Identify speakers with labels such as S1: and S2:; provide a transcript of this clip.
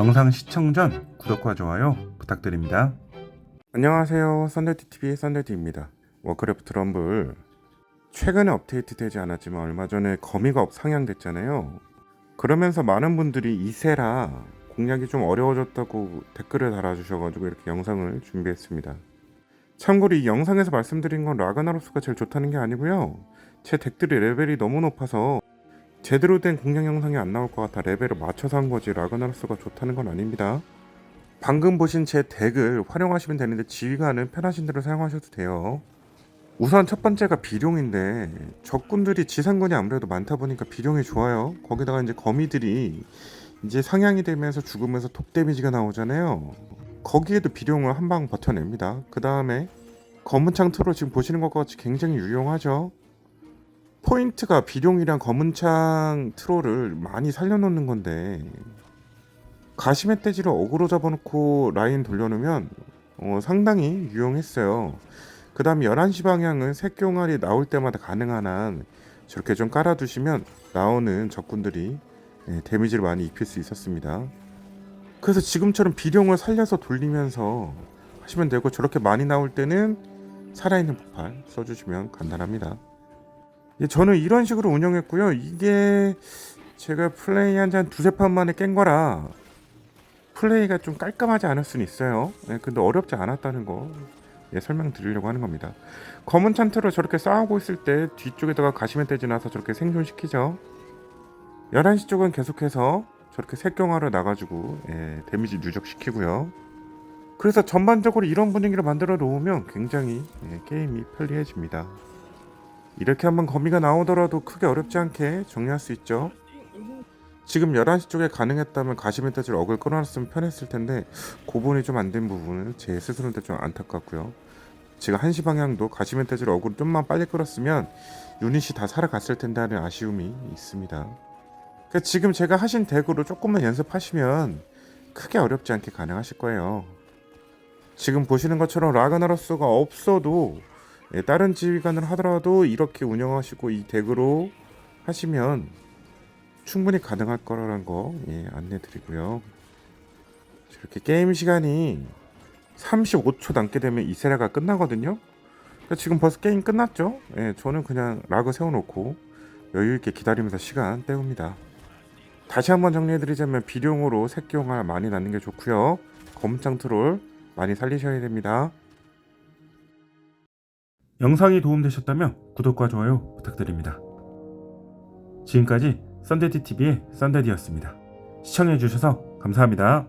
S1: 영상 시청 전 구독과 좋아요 부탁드립니다. 안녕하세요. 썬데티TV의 썬데티입니다. 워크래프트 럼블 최근에 업데이트 되지 않았지만 얼마 전에 거미가 상향됐잖아요. 그러면서 많은 분들이 이세라 공략이 좀 어려워졌다고 댓글을 달아주셔가지고 이렇게 영상을 준비했습니다. 참고로 이 영상에서 말씀드린 건 라그나로스가 제일 좋다는 게 아니고요. 제 덱들이 레벨이 너무 높아서 제대로 된 공략 영상이 안 나올 것 같아 레벨을 맞춰서 한 거지 라그나로스가 좋다는 건 아닙니다. 방금 보신 제 덱을 활용하시면 되는데 지휘관은 편하신 대로 사용하셔도 돼요. 우선 첫 번째가 비룡인데 적군들이 지상군이 아무래도 많다 보니까 비룡이 좋아요. 거기다가 이제 거미들이 이제 상향이 되면서 죽으면서 톡 데미지가 나오잖아요. 거기에도 비룡을 한 방 버텨냅니다. 그 다음에 검은 창 트로 지금 보시는 것과 같이 굉장히 유용하죠. 포인트가 비룡이랑 검은 창 트롤을 많이 살려놓는 건데 가시멧 돼지를 어그로 잡아놓고 라인 돌려놓으면 어, 상당히 유용했어요. 그 다음에 11시 방향은 새끼옹알이 나올 때마다 가능한 한 저렇게 좀 깔아두시면 나오는 적군들이 예, 데미지를 많이 입힐 수 있었습니다. 그래서 지금처럼 비룡을 살려서 돌리면서 하시면 되고 저렇게 많이 나올 때는 살아있는 폭발 써주시면 간단합니다. 예, 저는 이런 식으로 운영했고요. 이게 제가 플레이한 지 한 두세 판 만에 깬 거라 플레이가 좀 깔끔하지 않을 수는 있어요. 예, 근데 어렵지 않았다는 거 예, 설명드리려고 하는 겁니다. 검은 찬트로 저렇게 싸우고 있을 때 뒤쪽에다가 가시면 떼지 나서 저렇게 생존시키죠. 11시 쪽은 계속해서 저렇게 색경화로 나가지고 예, 데미지 누적시키고요. 그래서 전반적으로 이런 분위기를 만들어 놓으면 굉장히 예, 게임이 편리해집니다. 이렇게 한번 거미가 나오더라도 크게 어렵지 않게 정리할 수 있죠. 지금 11시 쪽에 가능했다면 가시멘터지를 어글 끊어놨으면 편했을 텐데 고분이 좀 안 된 부분은 제 스스로한테 좀 안타깝고요. 제가 1시 방향도 가시멘터지를 어글 좀만 빨리 끌었으면 유닛이 다 살아갔을 텐데 하는 아쉬움이 있습니다. 그러니까 지금 제가 하신 덱으로 조금만 연습하시면 크게 어렵지 않게 가능하실 거예요. 지금 보시는 것처럼 라그나로스가 없어도 예, 다른 지휘관을 하더라도 이렇게 운영하시고 이 덱으로 하시면 충분히 가능할 거라는 거 예, 안내드리고요. 이렇게 게임 시간이 35초 남게 되면 이 세라가 끝나거든요. 그러니까 지금 벌써 게임 끝났죠? 예, 저는 그냥 라그 세워놓고 여유 있게 기다리면서 시간 때웁니다. 다시 한번 정리해드리자면 비룡으로 새끼용알 많이 낳는 게 좋고요. 검장 트롤 많이 살리셔야 됩니다. 영상이 도움되셨다면 구독과 좋아요 부탁드립니다. 지금까지 썬데디 TV의 썬데디였습니다. 시청해주셔서 감사합니다.